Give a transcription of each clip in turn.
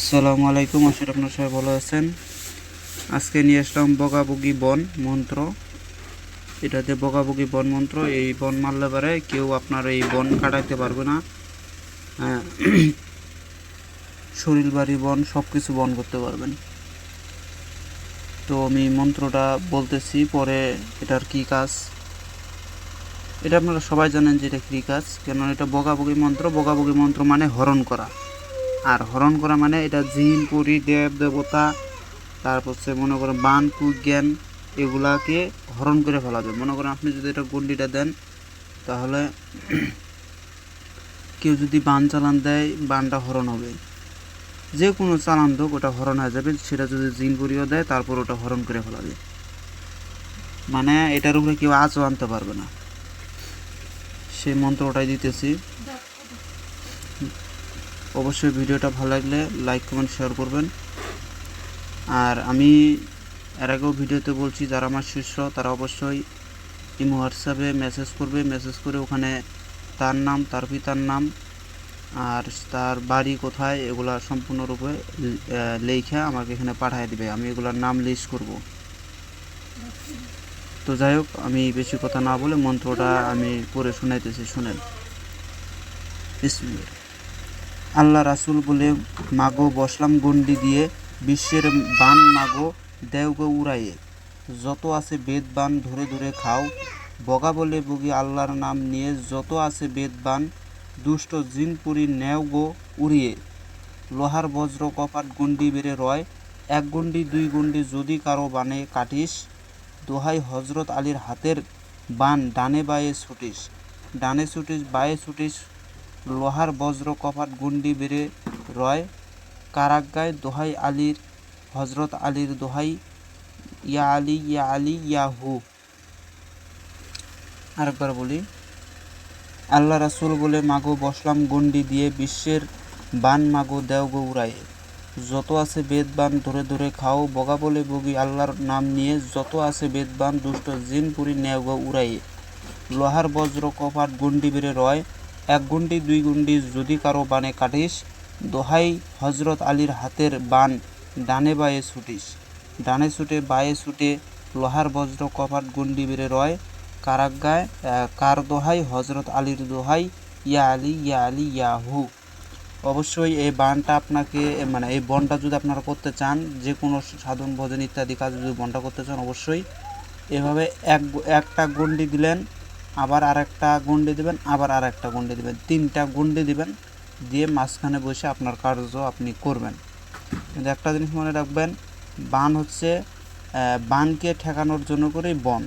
আসসালামু আলাইকুম আশা আপনার সবাই ভালো আছেন। আজকে নিয়ে আসলাম বগাবগি বন মন্ত্র। এটাতে বগাবগি বন মন্ত্র এই বন মারলে পারে কেউ আপনার এই বন কাটাইতে পারবে না। হ্যাঁ, শরীর বাড়ি বন সব কিছু বন করতে পারবেন। তো আমি মন্ত্রটা বলতেছি পরে এটার কি কাজ? এটা আপনারা সবাই জানেন যে এটা কী কাজ কেন এটা বগাবগি মন্ত্র। বগাবগি মন্ত্র মানে হরণ করা। আর হরণ করা মানে এটা জিন, পরি, দেব, দেবতা, তারপর হচ্ছে মনে করেন বান কুজ্ঞান এগুলাকে হরণ করে ফেলাবে মনে করেন আপনি যদি এটা গন্ডিটা দেন, তাহলে কেউ যদি বান চালান দেয়, বানটা হরণ হবে। যে কোনো চালান হোক ওটা হরণ হয়ে যাবে। সেটা যদি জিন, পরিও দেয়, তারপর ওটা হরণ করে ফেলাবে মানে এটার উপরে কেউ আজও আনতে পারবে না। সেই মন্ত্রটাই দিতেছি। অবশ্যই ভিডিওটা ভালো লাগলে লাইক কমেন্ট শেয়ার করবেন। আর আমি এর আগেও ভিডিওতে বলছি, যারা আমার শিষ্য, তারা অবশ্যই ইমো হোয়াটসঅ্যাপে মেসেজ করবে। মেসেজ করে ওখানে তার নাম, তার পিতার নাম আর তার বাড়ি কোথায়, এগুলা সম্পূর্ণরূপে লেখা আমাকে এখানে পাঠিয়ে দিবে। আমি এগুলার নাম লিস্ট করব। তো যাই হোক, আমি বেশি কথা না বলে মন্ত্রটা আমি পড়ে শোনাইতেছি, শুনেন। বিসমিল্লাহ। আল্লাহ রাসুল বলে, মাগো বসলাম গন্ডি দিয়ে, বিশ্বের বান মাগো, দেওগো উড়াইয়ে। যত আছে বেদ বান ধরে ধরে খাও। বগা বলে বগি আল্লাহর নাম নিয়ে, যত আছে বেদ বান দুষ্ট জিনপুরি নেও গো উড়িয়ে। লোহার, বজ্র, কপাট গন্ডি বেড়ে রয়। এক গন্ডি দুই গন্ডি যদি কারও বানে কাটিস, দোহাই হজরত আলীর হাতের বান ডানে বায়ে ছুটিস। ডানে ছুটিস, বায়ে ছুটিস লোহার বজ্র কপাট গুন্ডি বেড়ে রয়। কারাগায় দোহাই আলীর হজরত আলীর দোহাই, ইয়া আলী ইয়া আলী, ইয়া হু। আরেকবার বলি, আল্লাহ রাসুল বলে, মাগো, বসলাম গন্ডি দিয়ে বিশ্বের বান, মাগো, দেও গো যত আছে বেদবান, ধরে ধরে খাও। বগা বলে বগি, আল্লাহর নাম নিয়ে যত আছে বেদবান, দুষ্ট জিন পুরি উড়াইয়ে লোহার বজ্র কপাট গন্ডি বেড়ে রয়। এক গুন্ডি দুই গুন্ডি যদি কারও বানে কাটিস, দোহাই হজরত আলীর হাতের বান ডানে বায়ে ছুটিস। ডানে ছুটে বায়ে ছুটে লোহার বজ্র কপাট গুন্ডি বেড়ে রয়। কারাগায় কার দোহাই? হজরত আলীর দোহাই। ইয়া আলী ইয়া আলী, ইয়া হু। অবশ্যই এই বানটা আপনাকে মানে এই বনটা যদি আপনারা করতে চান যে কোনো সাধন, ভোজন ইত্যাদি কাজ যদি বনটা করতে চান, অবশ্যই এভাবে এক একটা গন্ডি দিলেন আবার আরেকটা গন্ডি দেবেন, আবার আর একটা দিবেন। তিনটা গন্ডি দেবেন, দিয়ে মাঝখানে বসে আপনার কার্য আপনি করবেন। কিন্তু একটা জিনিস মনে রাখবেন, বান হচ্ছে বানকে ঠেকানোর জন্য করেই বন।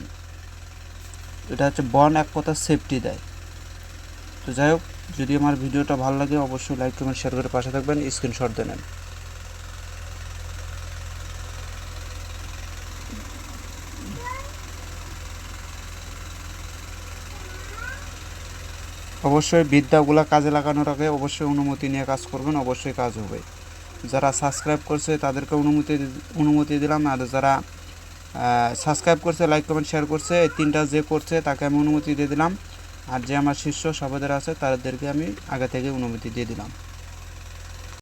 এটা হচ্ছে বন এক কথা সেফটি দেয়। তো যাই হোক, যদি আমার ভিডিওটা ভালো লাগে, অবশ্যই লাইক কমেন্ট শেয়ার করে পাশে থাকবেন স্ক্রিনশট দেন অবশ্যই বিদ্যাগুলো কাজে লাগানোর আগে অবশ্যই অনুমতি নিয়ে কাজ করবেন, অবশ্যই কাজ হবে। যারা সাবস্ক্রাইব করছে তাদেরকে অনুমতি অনুমতি দিলাম, আর যারা সাবস্ক্রাইব করছে লাইক কমেন্ট শেয়ার করছে, এই তিনটা যে করছে তাকে আমি অনুমতি দিয়ে দিলাম। আর যে আমার শিষ্য সবাদের আছে তাদেরকে আমি আগে থেকে অনুমতি দিয়ে দিলাম।